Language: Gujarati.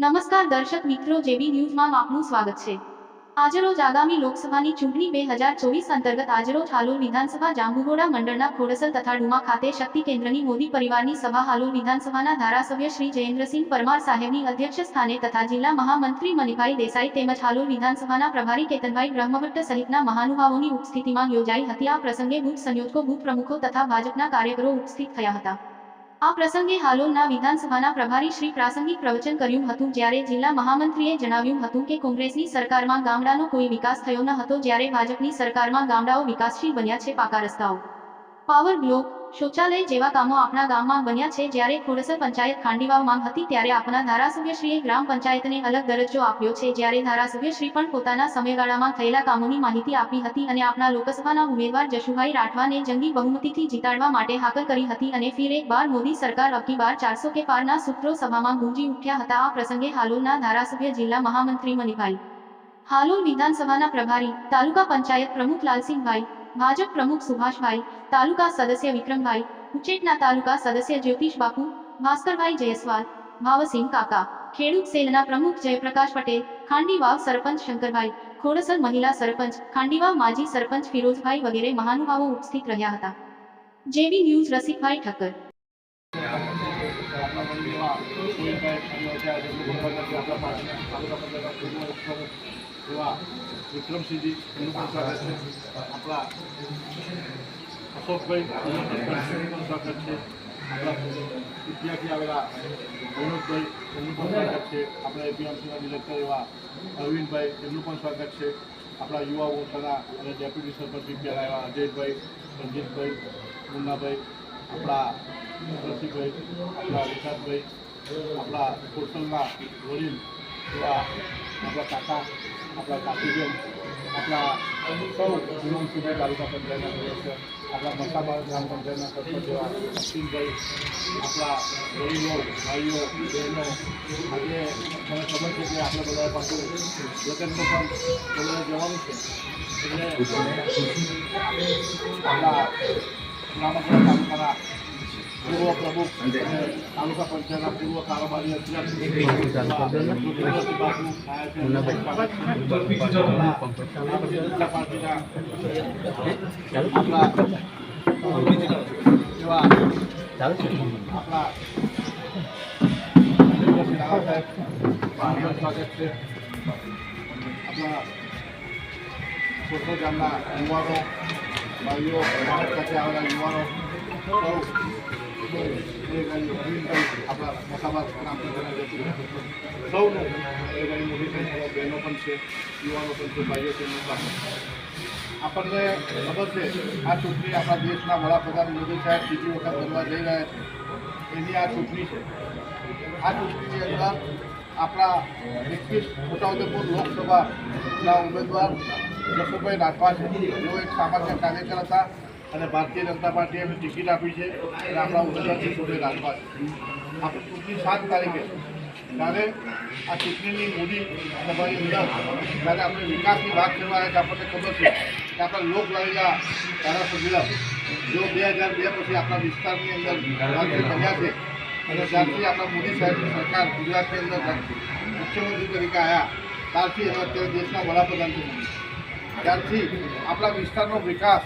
નમસ્કાર દર્શક મિત્રો, જેબી ન્યૂઝમાં આપનું સ્વાગત છે. આજરોજ આગામી લોકસભાની ચૂંટણી બે હજાર ચોવીસ અંતર્ગત આજરોજ હાલોલ વિધાનસભા જાંબુગોડા મંડળના ખોડસર તથા ડુમા ખાતે શક્તિ કેન્દ્રની મોદી પરિવારની સભા હાલોલ વિધાનસભાના ધારાસભ્ય શ્રી જયેન્દ્રસિંહ પરમાર સાહેબની અધ્યક્ષ સ્થાને તથા જિલ્લા મહામંત્રી મનીભાઈ દેસાઈ તેમજ હાલોલ વિધાનસભાના પ્રભારી કેતનભાઈ બ્રહ્મભટ્ટ સહિતના મહાનુભાવોની ઉપસ્થિતિમાં યોજાઈ હતી. આ પ્રસંગે બુથ સંયોજકો, બુથ પ્રમુખો તથા ભાજપના કાર્યકરો ઉપસ્થિત થયા હતા. આ પ્રસંગે હાલોલના વિધાનસભાના પ્રભારી શ્રી પ્રાસંગિક પ્રવચન કર્યું હતું જ્યારે જિલ્લા મહામંત્રીએ જણાવ્યું હતું કે કોંગ્રેસની સરકારમાં ગામડાનો કોઈ વિકાસ થયો ન હતો જ્યારે ભાજપની સરકારમાં ગામડાઓ વિકાસશીલ બન્યા છે પાકા રસ્તાઓ. પાવર બ્લોક શૌચાલય જેવા કામો આપણા ગામમાં બન્યા છે. જ્યારે ખોડસર પંચાયત ખાંડીવાવ માંગ હતી, ત્યારે આપના ધારાસભ્યશ્રીએ ગ્રામ પંચાયતને અલગ દરજ્જો આપ્યો છે. જ્યારે ધારાસભ્યશ્રી પણ પોતાના સમયગાળામાં થયેલા કામોની માહિતી આપી હતી અને આપણા લોકસભાના ઉમેદવાર જશુભાઈ રાઠવાને જંગી બહુમતીથી જીતાડવા માટે હાકલ કરી હતી અને ફિર એક બાર મોદી સરકાર અબકી બાર ચારસો કે પારના સૂત્રો સભામાં ગુંજી ઉઠ્યા હતા. આ પ્રસંગે હાલોલના ધારાસભ્ય જિલ્લા મહામંત્રી મનીભાઈ હાલોલ વિધાનસભાના પ્રભારી, તાલુકા પંચાયત પ્રમુખ લાલસિંહભાઈ ભાજપ પ્રમુખ સુભાષભાઈ, તાલુકા સદસ્ય વિક્રમભાઈ, ઉચેટના તાલુકા સદસ્ય જ્યોતિષ બાપુ, ભાસ્કરભાઈ જયસ્વાલ, ભાવસિંહ કાકા, ખેડૂત સેલના પ્રમુખ જયપ્રકાશ પટેલ, ખાંડીવાવ સરપંચ શંકરભાઈ, ખોડસર મહિલા સરપંચ, ખાંડીવાવ માજી સરપંચ ફિરોઝભાઈ વગેરે મહાનુભાવો ઉપસ્થિત રહ્યા હતા. JB news Rasikbhai Thakkar. એવા વિક્રમસિંહજી એનું પણ સ્વાગત છે આપણા અશોકભાઈ એનું પણ સ્વાગત છે આપણા વિદ્યાર્થી આવેલા વિનોદભાઈ એમનું પણ સ્વાગત છે આપણા એપીએમસીના ડિરેક્ટર એવા અરવિંદભાઈ એમનું પણ સ્વાગત છે આપણા યુવા મોરચાના અને ડેપ્યુટી સરપંચ વિદ્યાલય એવા અજયભાઈ રંજીતભાઈ મુન્નાભાઈ આપણા રસિકભાઈ આપણા વિકાસભાઈ આપણા પોર્ટલના વડીલ એવા આપણા કાકા આપણા કાકીબેન આપણા સૌ વિનોદસિંહભાઈ તાલુકા પંચાયતના સદસ્ય આપણા મસાબા ગ્રામ પંચાયતના સરપંચ જેવા અશ્વિનભાઈ આપણા ભાઈઓ ભાઈઓ બહેનો આજે મને ખબર છે કે આપણે બધા પાછું વેકેશન પણ બધા જવાનું છે એટલે આપણા રામપુરા તાલુકાના પૂર્વ પ્રમુખ અને તાલુકા પંચાયતના પૂર્વ કારોબારી આપણા છોટો ગામના યુવાનો ભાઈઓ ભારત ખાતે આવેલા યુવાનો સૌ આપણા મસાબાદ સૌનું ઘણી મોટી સંખ્યામાં બહેનો પણ છે, યુવાનો પણ છે, ભાઈઓ છે આપણને ખબર છે, આ ચૂંટણી આપણા દેશના વડાપ્રધાન મોદી સાહેબ બીજી વખત કરવા જઈ રહ્યા છે. એની આ ચૂંટણી છે. આ ચૂંટણીની અંદર આપણા એકવીસ છોટાઉદેપુર લોકસભાના ઉમેદવાર જસુભાઈ રાઠવા છે. જેઓ એક સામાન્ય કાર્યકર હતા. અને ભારતીય જનતા પાર્ટીએ એમને ટિકિટ આપી છે અને આપણા ઉમેદવારથી જસુભાઈ રાખવા છે. આપણે ચૂંટણી સાત તારીખે ત્યારે આ ચૂંટણીની મોદી સભાની અંદર જ્યારે આપણે વિકાસની વાત કરવા આવે આપણને ખબર છે કે આપણા લોક લાવેલા ધારાસભ્ય જો બે હજાર બે પછી આપણા વિસ્તારની અંદર બન્યા છે અને જ્યારથી આપણા મોદી સાહેબની સરકાર ગુજરાતની અંદર મુખ્યમંત્રી તરીકે આવ્યા ત્યારથી અત્યારે દેશના વડાપ્રધાન ત્યારથી આપણા વિસ્તારનો વિકાસ